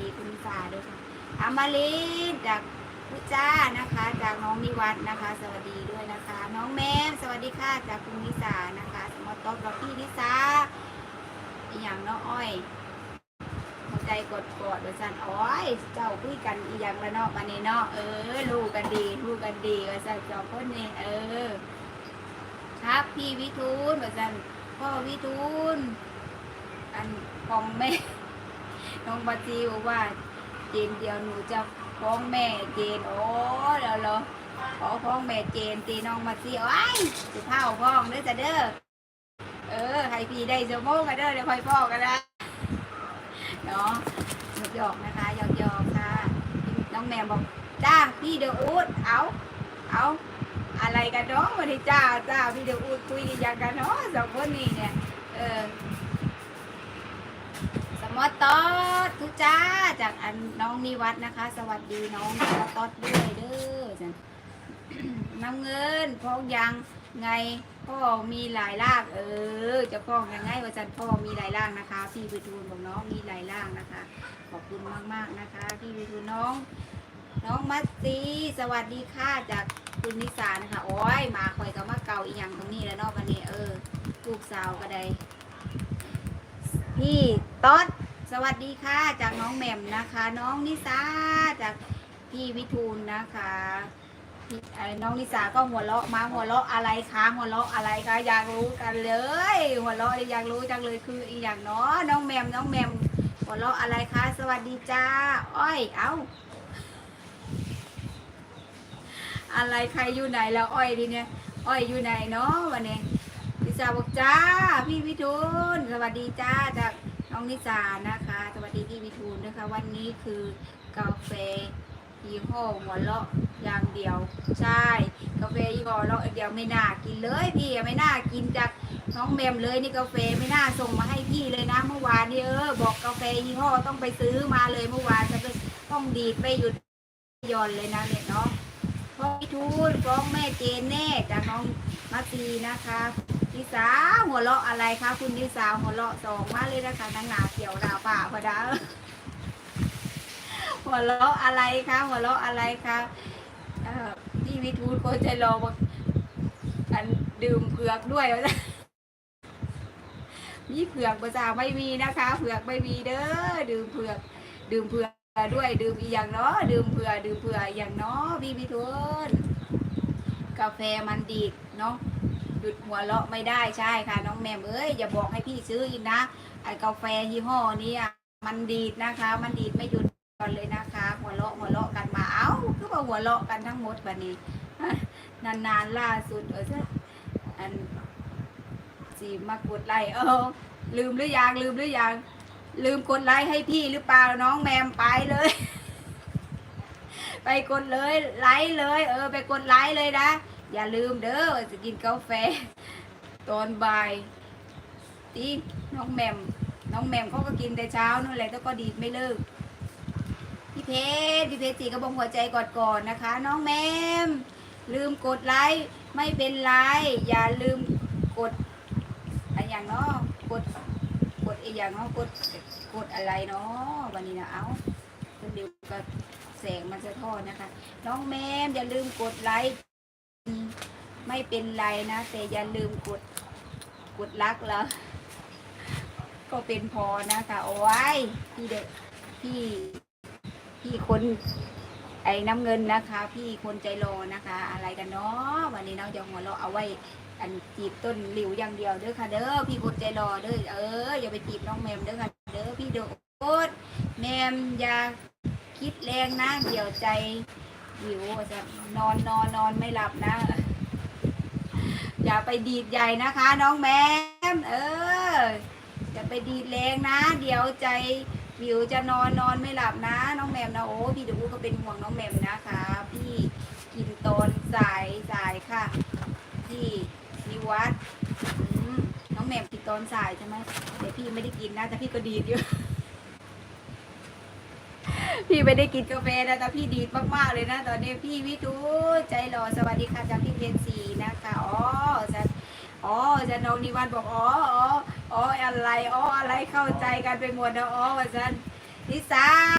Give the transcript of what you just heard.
ดีคุณนิสาด้วยค่ะอามาลินจากพุจ้านะคะ จากน้องนิวัฒน์นะคะ สวัสดีด้วยนะคะ น้องแมมสวัสดีค่ะจากคุณนิสานะคะสมอตบกับพี่นิสาอีกอย่างน้องอ้อยหัวใจกดกดโดยสันอ้อย เจ้าคุยกันอีอย่างละนาะมาในนาะเออรู้กันดีรู้กันดีว่าสันจ้าคนนี้เออ ครับพี่วิทูลว่าสันพ่อวิทูลอันของแม่ น้องปาจีบอกว่าเจนเดียวหนูจะฟ้องแม่เจนโอ้แล้วเหรอขอฟ้องแม่เจนตีน้องมาจีโอ้ยจะเท่าฟ้องเด้อจ้ะเด้อเออให้พี่ได้จะโมงกันเด้อเดี๋ยวคอยฟ้องกันนะเนาะหยอกนะคะหยอกๆค่ะน้องแมวบอกจ้าพี่เดี๋ยวอูดเอาเอาอะไรกันเนาะวันนี้จ้าจ้าพี่เดี๋ยวอูดคุยกันกันเนาะสองคนนี้เนี่ยเออ มอตอดทุจ้าจากอันน้องนิวัฒน์นะคะ สวัสดีน้องมอตอดด้วยเด้อจ้ะน้ำเงินพ้องยังไงพ่อมีหลายล่างเออ จะพ้องยังไงว่าจันพ่อมีหลายล่างนะคะพี่วิทูลบอกน้องมีหลายล่างนะคะ ขอบคุณมากๆนะคะพี่วิทูลน้อง น้องมัตซีสวัสดีค่ะจากคุณนิสานะคะโอ้ยมาคอยกับมาเก่าอีกอย่างตรงนี้แล้วนอกวันนี้เออลูกสาวก็ได้พี่ต๊อด สวัสดีค่ะจากน้องแหม่มนะคะ น้องนิสาจากพี่วิทูลนะคะพี่น้องนิสาก็หัวเราะมาหัวเราะอะไรคะหัวเราะอะไรคะอยากรู้กันเลย หัวเราะอยากรู้จังเลยคืออีอย่างเนาะน้องแหม่มน้องแหม่มหัวเราะอะไรคะสวัสดีจ้าอ้อยเอ้าอะไรใครอยู่ไหนแล้วอ้อยทีเนี้ยอ้อยอยู่ไหนเนาะวันนี้นิสาบอกจ้าพี่วิทูลสวัสดีจ้าจาก องนิสานะคะสวัสดีพี่วิทูลนะคะ วันนี้คือกาแฟยี่ห้อหัวเราะอย่างเดียว ใช่ กาแฟยี่ห้อเราะอย่างเดียวไม่น่ากินเลยพี่ไม่น่ากินจากน้องแมมเลยนี่กาแฟไม่น่าส่งมาให้พี่เลยนะเมื่อวานนี่เออบอกกาแฟยี่ห้อต้องไปซื้อมาเลยเมื่อวานจะต้องดีดไปหยุดย่อนเลยนะเนี่ยเนาะพ่อพี่ทูลฟ้องแม่เจนแน่จากน้องมาตีนะคะ นิสาหัวเราะอะไรคะคุณนิสาหัวเราะสองมาเลยนะคะนางหนาเขียวดาวป่าพอดาหัวเราะอะไรคะหัวเราะอะไรคะเอ่อพี่วิทูลโคใจรอบอกอันดื่มเผือกด้วยว่าจะมีเผือกภาษาไม่มีนะคะ เผือกไม่มีเด้อดื่มเผือก ดื่มเผือกด้วยดื่มอีกอย่างเนาะดื่มเผือกดื่มเผือกอย่างเนาะพี่วิทูลกาแฟมันดีเนาะ หยุดหัวเราะไม่ได้ใช่ค่ะ น้องแมมเอ้ยอย่าบอกให้พี่ซื้ออีกนะไอ้กาแฟยี่ห้อนี้อะมันดีดนะคะ มันดีดไม่หยุดก่อนเลยนะคะ หัวเราะหัวเราะกันมาเอ้าคือว่าหัวเราะกันทั้งหมดวันนี้ นานๆล่าสุดเออใช่อันสีมากดไลค์เออลืมหรือยังลืมหรือยังลืมกดไลค์ให้พี่หรือเปล่าน้องแมมไปเลย ไปกดเลยไลค์เลย เออ ไปกดไลค์เลยนะ อย่าลืมเด้อจะกินกาแฟ ตอนบ่ายที่น้องแมมน้องแมมเขาก็กินแต่เช้านู่นแหละแล้วก็ดีดไม่เลิกพี่เพชรพี่เพชรสีกระบอกหัวใจกอดก่อนนะคะ น้องแมม ลืมกดไลค์ไม่เป็นไรอย่าลืมกดอะไรอย่างเนาะกดกดอีกอย่างเนาะกดกดอะไรเนาะวันนี้นะเอาเดี๋ยวก็แสงมันจะทอดนะคะ น้องแมมอย่าลืมกดไลค์ ไม่เป็นไรนะ แต่อย่าลืมกดกดลักแล้ว ก็เป็นพอนะคะโอ้ยพี่เด็กพี่พี่คนไอ้น้ำเงินนะคะ พี่คนใจรอนะคะ อะไรกันเนาะวันนี้เราจะหัวเราะเอาไว้ อันจีบต้นหลิวอย่างเดียวเด้อค่ะ เด้อพี่คนใจรอเด้อเอออย่าไปจีบน้องแมมเด้อค่ะเด้อพี่เด้อโคตรแมมอย่าคิดแรงนะเดี๋ยวใจ หิวจะนอนนอนนอนไม่หลับนะ อย่าไปดีดใหญ่นะคะ น้องแมมเอออย่าไปดีดแรงนะ เดี๋ยวใจวิวจะนอนนอนไม่หลับนะ น้องแมมนะโอ้พี่ดูก็เป็นห่วงน้องแมมนะคะ พี่กินตอนสายสายค่ะ พี่นิวัฒน้องแมมกินตอนสายใช่ไหมแต่พี่ไม่ได้กินนะแต่พี่ก็ดีดอยู่ พี่ไม่ได้กินกาแฟนะแต่พี่ดีดมากๆเลยนะ ตอนนี้พี่วิทูใจหล่อสวัสดีค่ะจากพี่เพียนสีนะคะอ๋อจะอ๋อจะน้องนิวันบอกอ๋ออ๋ออ๋ออะไรอ๋ออะไรเข้าใจกันไปหมดนะอ๋อว่าจันนิสา